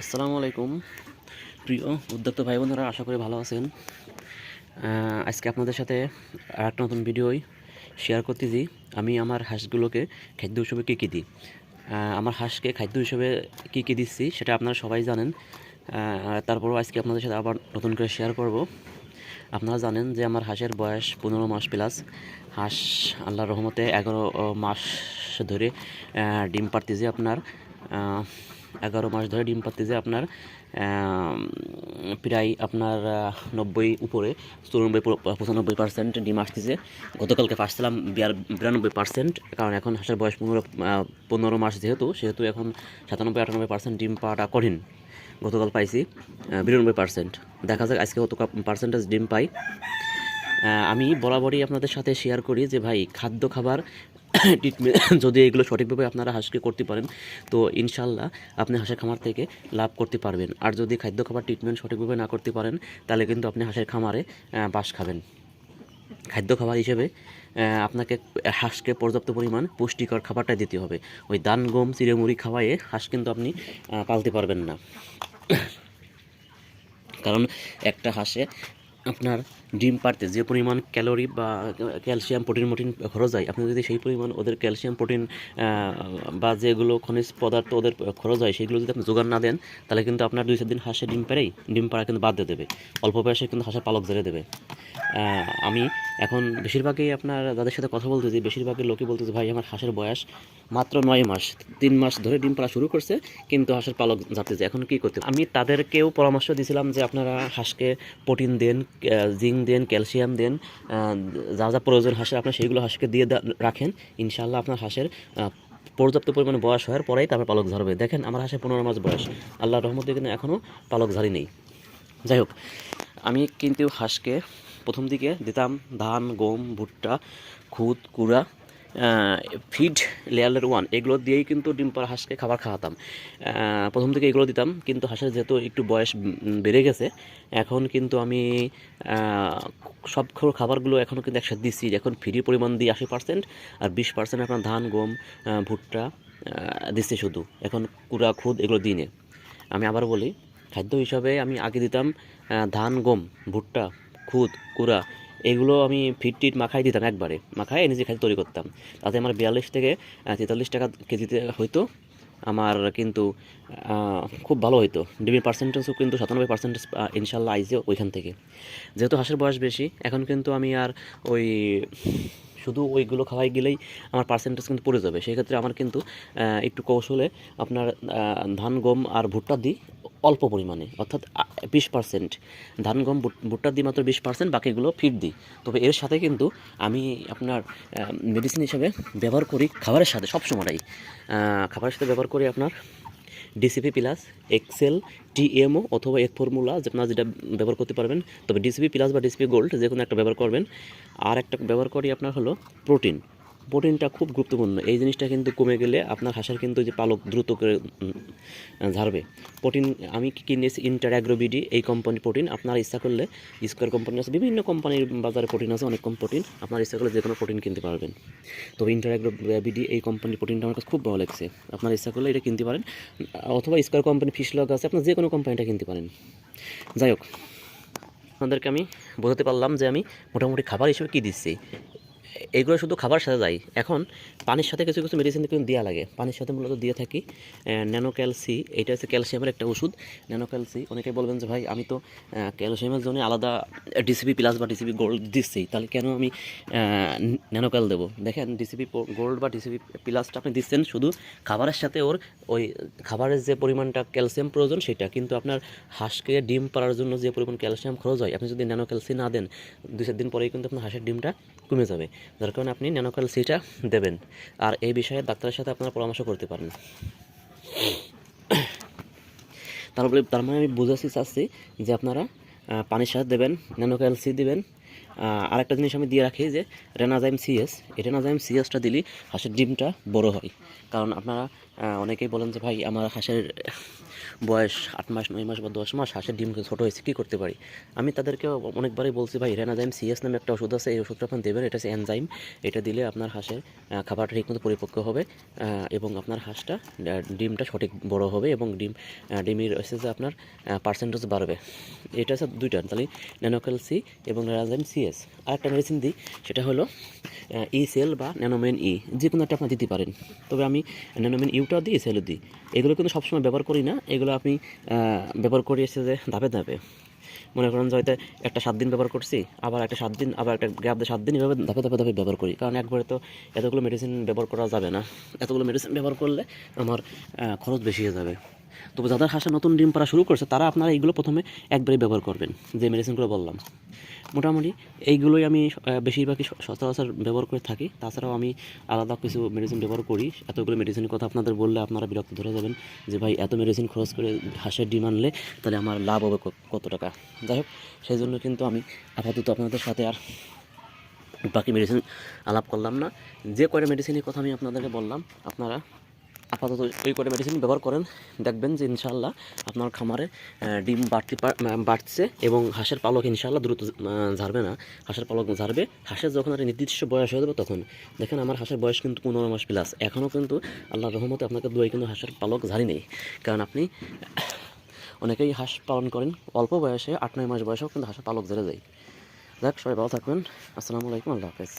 আসসালামু আলাইকুম। প্রিয় উদ্যোক্তা ভাই বোনেরা আশা করি ভালো আছেন। আজকে আপনাদের সাথে আর একটা নতুন ভিডিওই শেয়ার করতেছি। আমি আমার হাঁসগুলোকে খাদ্য হিসেবে কী কী দিই? আমার হাঁসকে খাদ্য হিসেবে কী কী দিচ্ছি সেটা আপনারা সবাই জানেন। তারপরেও আজকে আপনাদের সাথে আবার নতুন করে শেয়ার করব। আপনারা জানেন যে আমার হাঁসের বয়স পনেরো মাস প্লাস হাঁস আল্লাহর রহমতে এগারো মাস ধরে ডিম পাড়তেছে আপনার। এগারো মাস ধরে ডিম পাড়তেছে আপনার প্রায় আপনার নব্বই উপরে, চুরানব্বই পঁচানব্বই পার্সেন্ট ডিম আসতেছে। গতকালকে পাচ্ছিলাম বিরানব্বই পার্সেন্ট কারণ এখন হাঁসের বয়স পনেরো পনেরো মাস যেহেতু, সেহেতু এখন সাতানব্বই, আটানব্বই পার্সেন্ট ডিম পাওয়াটা কঠিন। গতকাল পাইছি বিরানব্বই পার্সেন্ট দেখা যাক আজকে কত পার্সেন্টেজ ডিম পাই। আমি বরাবরই আপনাদের সাথে শেয়ার করি যে ভাই, খাদ্য খাবার ট্রিটমেন্ট যদি এগুলো সঠিকভাবে আপনারা হাঁসকে করতে পারেন, তো ইনশাল্লাহ আপনি হাঁসের খামার থেকে লাভ করতে পারবেন। আর যদি খাদ্য খাবার ট্রিটমেন্ট সঠিকভাবে না করতে পারেন, তাহলে কিন্তু আপনি হাঁসের খামারে বাস খাবেন। খাদ্য খাবার হিসেবে আপনাকে হাঁসকে পর্যাপ্ত পরিমাণ পুষ্টিকর খাবারটা দিতে হবে। ওই দান, গম চিড়েমুড়ি খাওয়াইয়ে হাঁস কিন্তু আপনি পালতে পারবেন না। কারণ একটা হাঁসে আপনার ডিম পারতে যে পরিমাণ ক্যালোরি বা ক্যালসিয়াম, প্রোটিন, মোটিন খরচ হয়, আপনি যদি সেই পরিমাণ ওদের ক্যালসিয়াম, প্রোটিন বা যেগুলো খনিজ পদার্থ ওদের খরচ হয়, সেগুলো যদি আপনি যোগান না দেন, তাহলে কিন্তু আপনার দুই চার দিন হাঁসে ডিম পেরেই ডিম পাড়া কিন্তু বাদ দিয়ে দেবে। অল্প বয়সে কিন্তু হাঁসের পালক ঝেড়ে দেবে। আমি এখন বেশিরভাগই আপনার যাদের সাথে কথা বলতেছি, বেশিরভাগই লোকই বলতেছে, ভাই, আমার হাঁসের বয়স মাত্র নয় মাস, তিন মাস ধরে ডিম পাড়া শুরু করছে, কিন্তু হাঁসের পালক ঝাড়তেছে এখন কি করতে আমি তাদেরকেও পরামর্শ দিয়েছিলাম যে আপনারা হাঁসকে প্রোটিন দেন জিঙ্ক দেন, ক্যালসিয়াম দেন যা যা প্রয়োজন হাঁসের, আপনার সেইগুলো হাঁসকে দিয়ে রাখেন। ইনশাল্লাহ আপনার হাঁসের পর্যাপ্ত পরিমাণে বয়স হওয়ার পরেই তারপর পালক ঝরবে। দেখেন, আমার হাঁসের পনেরো মাস বয়স। আল্লাহর রহমতে কিন্তু এখনও পালক ঝাড়ি নেই। যাই হোক, আমি কিন্তু হাঁসকে প্রথম দিকে দিতাম ধান, গম, ভুট্টা, খুদ, কুড়া ফিড লেয়ারের ওয়ান। এগুলো দিয়েই কিন্তু ডিম পাড়া হাঁসকে খাবার খাওয়াতাম। প্রথম থেকে এগুলো দিতাম, কিন্তু হাঁসের যেহেতু একটু বয়স বেড়ে গেছে, এখন কিন্তু আমি সব খাবারগুলো এখনও কিন্তু একসাথে দিচ্ছি। এখন ফ্রি পরিমাণ দিই আশি পার্সেন্ট আর বিশ পার্সেন্ট আপনার ধান, গম ভুট্টা দিচ্ছি শুধু। এখন কুড়া, খুদ এগুলো দিই। আমি আবার বলি, খাদ্য হিসাবে আমি আগে দিতাম ধান, গম, ভুট্টা খুদ, কুড়া, এগুলো আমি ফিট মাখাই দিতাম একবারে। মাখাই নিজে খাদ্য তৈরি করতাম। তাতে আমার বিয়াল্লিশ থেকে তেতাল্লিশ টাকা কেজিতে হইতো। আমার কিন্তু খুব ভালো হইতো। ডিমের পার্সেন্টেজও কিন্তু সাতানব্বই পার্সেন্টেজ ইনশাল্লাহ আইজে ওইখান থেকে। যেহেতু হাঁসের বয়স বেশি, এখন কিন্তু আমি আর ওই শুধু ওইগুলো খাওয়াই গেলেই আমার পার্সেন্টেজ কিন্তু পড়ে যাবে। সেক্ষেত্রে আমার কিন্তু একটু কৌশলে আপনার ধান, গম আর ভুট্টা দিই। অল্প পরিমাণে, অর্থাৎ বিশ পার্সেন্ট ধান, গম, ভুট- ভুট্টা দিই মাত্র বিশ পার্সেন্ট বাকিগুলো ফিট দিই। তবে এর সাথে কিন্তু আমি আপনার মেডিসিন হিসাবে ব্যবহার করি খাবারের সাথে, সবসময়টাই। খাবারের সাথে ব্যবহার করি আপনার ডিসিপি প্লাস এক্সেল টিএমও অথবা এক ফর্মুলা আপনারা যেটা ব্যবহার করতে পারবেন। তবে ডিসিপি প্লাস বা ডিসিপি গোল্ড যে কোনো একটা ব্যবহার করবেন। আর একটা ব্যবহার করি আপনার হলো প্রোটিন প্রোটিনটা খুব গুরুত্বপূর্ণ। এই জিনিসটা কিন্তু কমে গেলে আপনার হাঁসের কিন্তু যে পালক দ্রুত করে ঝাড়বে। প্রোটিন আমি কিনেছি ইন্টার অ্যাগ্রোবিডি এই কোম্পানি প্রোটিন আপনার ইচ্ছা করলে স্কোয়ার কোম্পানি আছে, বিভিন্ন কোম্পানির বাজারে প্রোটিন আছে, অনেক কম প্রোটিন আপনার ইচ্ছা করলে যে কোনো প্রোটিন কিনতে পারবেন। তো ইন্টার অ্যাগ্রোবিডি এই কোম্পানির প্রোটিনটা আমার কাছে খুব ভালো লাগছে। আপনার ইচ্ছা করলে এটা কিনতে পারেন। অথবা স্কোয়ার কোম্পানি ফিশ লগ আছে, আপনার যে কোনো কোম্পানিটা কিনতে পারেন। যাই হোক, আপনাদেরকে আমি বোঝাতে পারলাম যে আমি মোটামুটি খাবার হিসেবে কী দিচ্ছি। এগুলো শুধু খাবার সাথে যায়। এখন পানির সাথে কিছু কিছু মেডিসিন কিন্তু দেওয়া লাগে। পানির সাথে মূলত দিয়ে থাকি ন্যানো ক্যালসি এটা হচ্ছে ক্যালসিয়ামের একটা ওষুধ। ন্যানো ক্যালসি অনেকে বলবেন যে ভাই, আমি তো ক্যালসিয়ামের জন্য আলাদা ডিসিপি প্লাস বা ডিসিপি গোল্ড দিচ্ছি। তাহলে কেন আমি ন্যানো ক্যাল দেবো? দেখেন ডিসিপি গোল্ড বা ডিসিপি প্লাসটা আপনি দিচ্ছেন শুধু খাবারের সাথে ওর ওই খাবারের যে পরিমাণটা ক্যালসিয়াম প্রয়োজন সেটা। কিন্তু আপনার হাঁসকে ডিম পাড়ার জন্য যে পরিমাণ ক্যালসিয়াম খরচ হয়, আপনি যদি ন্যানো ক্যালসি না দেন দুই চার দিন পরেই কিন্তু আপনার হাঁসের ডিমটা কমে যাবে। যার কারণে আপনি ন্যানোকাল সিটা দেবেন। আর এই বিষয়ে ডাক্তারের সাথে আপনারা পরামর্শ করতে পারেন। তারপরে তার মানে আমি বুঝাচ্ছি চাচ্ছি যে আপনারা পানির সাথে দেবেন ন্যানোকাল সি দেবেন আরেকটা জিনিস আমি দিয়ে রাখি যে রেনাজাইম সিএস, এই রেনাজাইম সিএসটা দিলে হাঁসের ডিমটা বড় হয়। কারণ আপনারা অনেকেই বলেন যে, ভাই, আমার হাঁসের বয়স আট মাস, নয় মাস বা দশ মাস হাঁসের ডিম ছোটো হয়েছে, কী করতে পারি? আমি তাদেরকে অনেকবারই বলছি, ভাই, রেনাজাইম সিএস নামে একটা ওষুধ আছে, এই ওষুধটা আপনি দেবেন, এটা হচ্ছে এনজাইম, এটা দিলে আপনার হাঁসের খাবারটা ঠিকমতো পরিপক্ক হবে এবং আপনার হাঁসটা ডিমটা সঠিক বড় হবে এবং ডিম ডিমের হচ্ছে যে আপনার পার্সেন্টেজ বাড়বে। এটা হচ্ছে দুইটা, তাহলে ন্যানোকেল সি এবং রেনাজাইম সিএস। আর একটা মেডিসিন দিই সেটা হলো ই সেল বা ন্যানোমেন ই যে কোনো একটা আপনি দিতে পারেন। তবে আমি ন্যানোমেন ইউটা দিই সেলও দিই এগুলো কিন্তু সবসময় ব্যবহার করি না, এগুলো আপনি ব্যবহার করি এসে যে ধাপে ধাপে। মনে করেন যে হয়তো একটা সাত দিন ব্যবহার করছি, আবার একটা সাত দিন, আবার একটা গ্যাপ দিয়ে সাত দিন এভাবে ধাপে ধাপে ধাপে ব্যবহার করি। কারণ একবারে তো এতগুলো মেডিসিন ব্যবহার করা যাবে না। এতগুলো মেডিসিন ব্যবহার করলে আমার খরচ বেশি হয়ে যাবে। তবে যাদের হাঁসে নতুন ডিম পাড়া শুরু করছে, তারা আপনারা এইগুলো প্রথমে একবারে ব্যবহার করবেন, যে মেডিসিনগুলো বললাম। মোটামুটি এইগুলোই আমি বেশিরভাগই সচরাচর ব্যবহার করে থাকি। তাছাড়াও আমি আলাদা কিছু মেডিসিন ব্যবহার করি। এতগুলো মেডিসিনের কথা আপনাদের বললে আপনারা বিরক্ত ধরে যাবেন, যে ভাই এত মেডিসিন খরচ করে হাঁসের ডিম আনলে তাহলে আমার লাভ হবে কত টাকা? যাই হোক, সেই জন্য কিন্তু আমি আপাতত আপনাদের সাথে আর বাকি মেডিসিন আলাপ করলাম না। যে কয়টা মেডিসিনের কথা আমি আপনাদেরকে বললাম, আপনারা আপাতত ওই কয়টা মেডিসিন ব্যবহার করেন। দেখবেন যে ইনশাল্লাহ আপনার খামারে ডিম বাড়তে বাড়ছে এবং হাঁসের পালক ইনশাল্লাহ দ্রুত ঝাড়বে না। হাঁসের পালক ঝাড়বে হাঁসের যখন আর নির্দিষ্ট বয়স হয়ে যাবে তখন। দেখেন আমার হাঁসের বয়স কিন্তু পনেরো মাস প্লাস এখনও কিন্তু আল্লাহ রহমতে আপনাকে দুই কিন্তু হাঁসের পালক ঝাড়ি নেই। কারণ আপনি অনেকেই হাঁস পালন করেন, অল্প বয়সে আট, নয় মাস বয়সেও কিন্তু হাঁসের পালক ঝরে যায় যাক, সবাই ভালো থাকবেন। আসসালামু আলাইকুম, আল্লাহ হাফেজ।